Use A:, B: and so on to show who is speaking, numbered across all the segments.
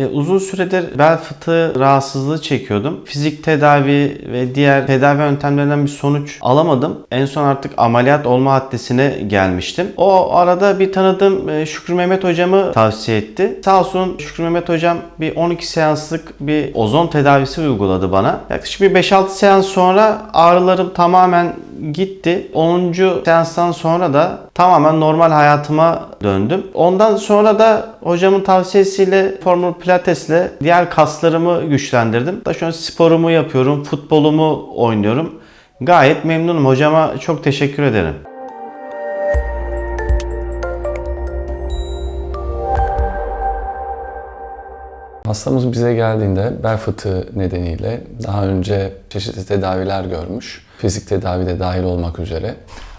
A: E, uzun süredir bel fıtığı rahatsızlığı çekiyordum. Fizik tedavi ve diğer tedavi yöntemlerinden bir sonuç alamadım. En son artık ameliyat olma haddesine gelmiştim. O arada bir tanıdığım e, Şükrü Mehmet hocamı tavsiye etti. Sağ olsun Şükrü Mehmet hocam bir 12 seanslık bir ozon tedavisi uyguladı bana. Yaklaşık bir 5-6 seans sonra ağrılarım tamamen gitti. 10. seanstan sonra da tamamen normal hayatıma döndüm. Ondan sonra da hocamın tavsiyesiyle Formula Pilates'le diğer kaslarımı güçlendirdim. Da şu an sporumu yapıyorum, futbolumu oynuyorum. Gayet memnunum. Hocama çok teşekkür ederim.
B: Hastamız bize geldiğinde bel fıtığı nedeniyle daha önce çeşitli tedaviler görmüş. Fizik tedavi de dahil olmak üzere.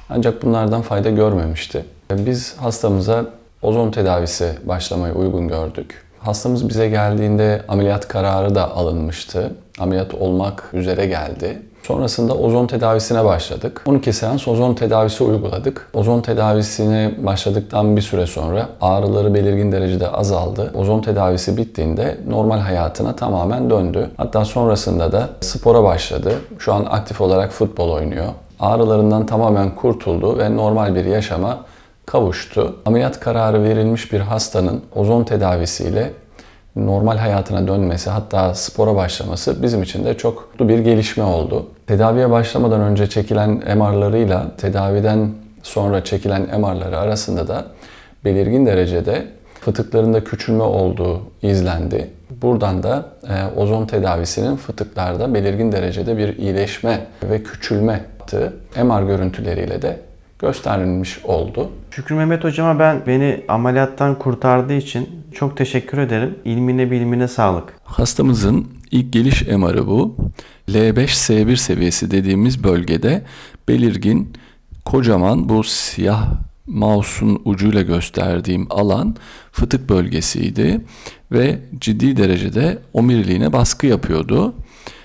B: Ancak bunlardan fayda görmemişti. Biz hastamıza ozon tedavisi başlamayı uygun gördük. Hastamız bize geldiğinde ameliyat kararı da alınmıştı. Ameliyat olmak üzere geldi. Sonrasında ozon tedavisine başladık. 12 seans ozon tedavisi uyguladık. Ozon tedavisine başladıktan bir süre sonra ağrıları belirgin derecede azaldı. Ozon tedavisi bittiğinde normal hayatına tamamen döndü. Hatta sonrasında da spora başladı. Şu an aktif olarak futbol oynuyor. Ağrılarından tamamen kurtuldu ve normal bir yaşama kavuştu. Ameliyat kararı verilmiş bir hastanın ozon tedavisiyle normal hayatına dönmesi hatta spora başlaması bizim için de çok bir gelişme oldu. Tedaviye başlamadan önce çekilen MR'larıyla tedaviden sonra çekilen MR'ları arasında da belirgin derecede fıtıklarında küçülme olduğu izlendi. Buradan da e, ozon tedavisinin fıtıklarda belirgin derecede bir iyileşme ve küçülme yaptığı MR görüntüleriyle de gösterilmiş oldu.
A: Şükrü Mehmet hocama ben beni ameliyattan kurtardığı için çok teşekkür ederim. İlmine bilimine sağlık.
C: Hastamızın ilk geliş MR'ı bu. L5-S1 seviyesi dediğimiz bölgede belirgin kocaman bu siyah mouse'un ucuyla gösterdiğim alan fıtık bölgesiydi ve ciddi derecede omuriliğine baskı yapıyordu.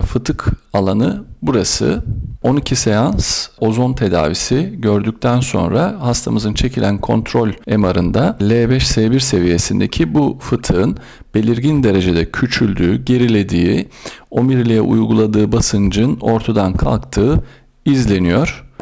C: Fıtık alanı burası. 12 seans ozon tedavisi gördükten sonra hastamızın çekilen kontrol MR'ında L5-S1 seviyesindeki bu fıtığın belirgin derecede küçüldüğü, gerilediği, omuriliğe uyguladığı basıncın ortadan kalktığı izleniyor.